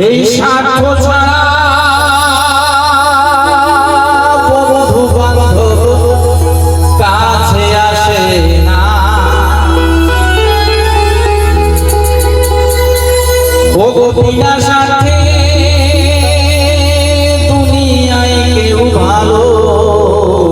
এই সাক্ষ্য ছাড়া বন্ধু বান্ধব কাছে আসে না। বিনা সাথে দুনিয়ায় কেউ ভালোবাসে